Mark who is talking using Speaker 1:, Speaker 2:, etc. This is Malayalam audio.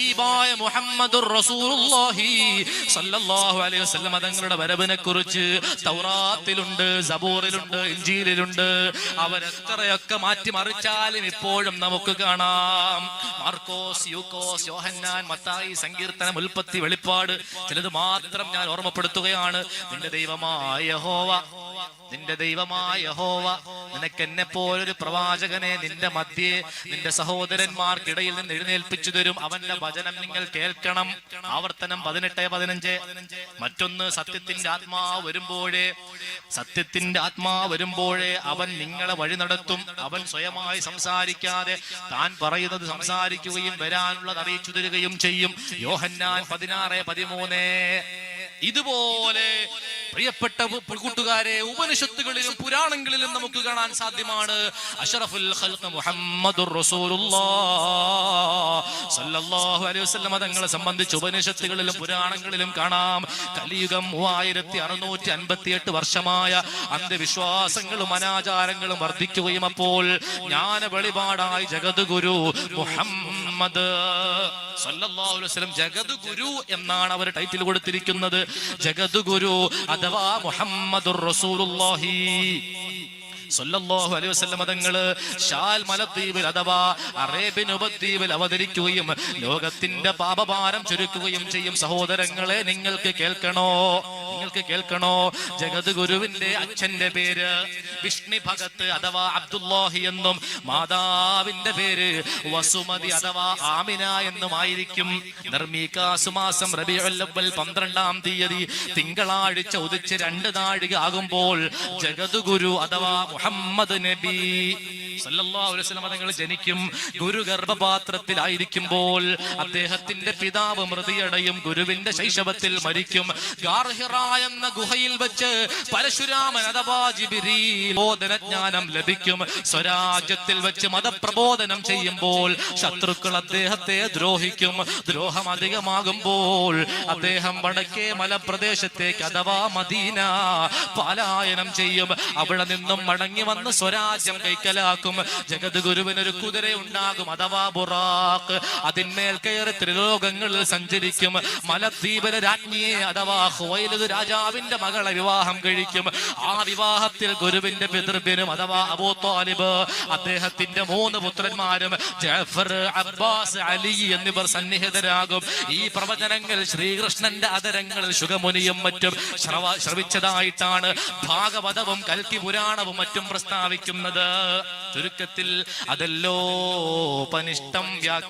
Speaker 1: ഹബീബായ മുഹമ്മദുർ റസൂലുള്ളാഹി സല്ലല്ലാഹു അലൈഹി വസല്ലം തങ്ങളുടെ വരവിനെ കുറിച്ച് തൗറാത്തിലുണ്ട് സബൂറിലുണ്ട് ഇഞ്ചീലിലുണ്ട് അവരെത്രയൊക്കെ മാറ്റിമറിച്ചാലും ഇപ്പോഴും നമുക്ക് കാണാം. മാർക്കോസ് യൂക്കോസ് യോഹന്നാൻ മത്തായി സങ്കീർത്തനം ഉൽപ്പത്തി വെളിപ്പാട് ചിലത് മാത്രം ഞാൻ ഓർമ്മപ്പെടുത്തുകയാണ്. നിന്റെ ദൈവമായ ഹോവ നിന്റെ ദൈവമായ യഹോവ നിനക്ക് എന്നെ പോലൊരു പ്രവാചകനെ നിന്റെ മധ്യേ നിന്റെ സഹോദരന്മാർക്കിടയിൽ നിന്ന് എഴുന്നേൽപ്പിച്ചു തരും. അവന്റെ വചനം നിങ്ങൾ കേൾക്കണം. ആവർത്തനം പതിനെട്ട് പതിനഞ്ച്. മറ്റൊന്ന് സത്യത്തിന്റെ ആത്മാവ് വരുമ്പോഴേ സത്യത്തിന്റെ ആത്മാവ് വരുമ്പോഴേ അവൻ നിങ്ങളെ വഴി നടത്തും. അവൻ സ്വയമായി സംസാരിക്കാതെ താൻ പറയുന്നത് സംസാരിക്കുകയും വരാനുള്ളത് അറിയിച്ചു തരികയും ചെയ്യും. യോഹന്നാൻ പതിനാറ് പതിമൂന്ന്. ഇതുപോലെ പ്രിയപ്പെട്ട കൂട്ടുകാരെ ഉപനിഷത്തുകളിലും പുരാണങ്ങളിലും നമുക്ക് കാണാൻ സാധ്യമാണ്. അഷറഫുൽ മുഹമ്മദ് സല്ലല്ലാഹു അലൈഹി വസല്ലം തങ്ങളെ സംബന്ധിച്ച് ഉപനിഷത്തുകളിലും പുരാണങ്ങളിലും കാണാം. കലിയുഗം മൂവായിരത്തി അറുന്നൂറ്റി അൻപത്തി എട്ട് വർഷമായ അന്ധവിശ്വാസങ്ങളും അനാചാരങ്ങളും വർദ്ധിക്കുകയും അപ്പോൾ ജ്ഞാന വെളിപാടായി ജഗദ്ഗുരു മുഹമ്മദ് അലൈഹി വസല്ലം ജഗദ്ഗുരു എന്നാണ് അവർ ടൈറ്റിൽ കൊടുത്തിരിക്കുന്നത്. ജഗദ്ഗുരു അഥവാ മുഹമ്മദ് സല്ലല്ലാഹു അലൈഹി വസല്ലം തങ്ങൾ ഷാൽ മലദ്വീപിൽ അഥവാ അറേബ്യൻ ഉപദ്വീപിൽ അവതരിക്കുകയും ലോകത്തിന്റെ പാപഭാരം ചുരുക്കുകയും ചെയ്യും. സഹോദരങ്ങളെ നിങ്ങൾക്ക് കേൾക്കണോ? നിങ്ങൾക്ക് കേൾക്കണോ? ജഗത് ഗുരുവിന്റെ അച്ഛന്റെ പേര് വിഷ്ണു ഭഗത്ത് അഥവാ അബ്ദുല്ലാഹി എന്നും മാതാവിന്റെ പേര് വസുമതി അഥവാ ആമിന എന്നുമായിരിക്കും. ആയിരിക്കും മാസം റബിയുൽ അവ്വൽ പന്ത്രണ്ടാം തീയതി തിങ്കളാഴ്ച ഉദിച്ച് രണ്ട് നാഴിക ആകുമ്പോൾ ജഗദ്ഗുരു അഥവാ മുഹമ്മദ് നബി. തങ്ങൾ ജനിക്കും ഗുരു ഗർഭപാത്രത്തിലായിരിക്കുമ്പോൾ അദ്ദേഹത്തിന്റെ പിതാവ് മൃതിയടയും ഗുരുവിന്റെ ശൈശവത്തിൽ മരിക്കും. ഗാർഹിറ എന്ന ഗുഹയിൽ വെച്ച് പരശുരാമൻ അഥവാ ബോധനജ്ഞാനം ലഭിക്കും. സ്വരാജ്യത്തിൽ വെച്ച് മതപ്രബോധനം ചെയ്യുമ്പോൾ ശത്രുക്കൾ അദ്ദേഹത്തെ ദ്രോഹിക്കും. ദ്രോഹം അധികമാകുമ്പോൾ അദ്ദേഹം വടക്കേ മലപ്രദേശത്തേക്ക് അഥവാ മദീന പാലായനം ചെയ്യും. അവിടെ നിന്നും മടങ്ങി വന്ന് സ്വരാജ്യം കൈക്കലാക്കും. ജഗത് ഗുരുവിനൊരു കുതിര ഉണ്ടാകും. അഥവാ ബുറാഖ് അതിന്മേൽ കയറി ത്രിലോകങ്ങളിൽ സഞ്ചരിക്കും. മലദ്വീപിലെ രാജ്ഞിയെ അഥവാ ഹോയിലത് രാജാവിന്റെ മകളെ വിവാഹം കഴിക്കും. ആ വിവാഹത്തിൽ ഗുരുവിന്റെ പിതൃവിനും അഥവാ അബൂ താലിബ് അദ്ദേഹത്തിന്റെ മൂന്ന് പുത്രന്മാരും ജഫർ അബ്ബാസ് അലി എന്നിവർ സന്നിഹിതരാകും. ഈ പ്രവചനങ്ങൾ ശ്രീകൃഷ്ണന്റെ അതരങ്ങളിൽ ശുഖമുനിയും മറ്റും ശ്രവ ശ്രവിച്ചതായിട്ടാണ് ഭാഗവതവും കൽക്കി പുരാണവും മറ്റും പ്രസ്താവിക്കുന്നത്. ചുരുക്കത്തിൽ അതല്ലോ പനിഷ്ടം വ്യാഖ്യ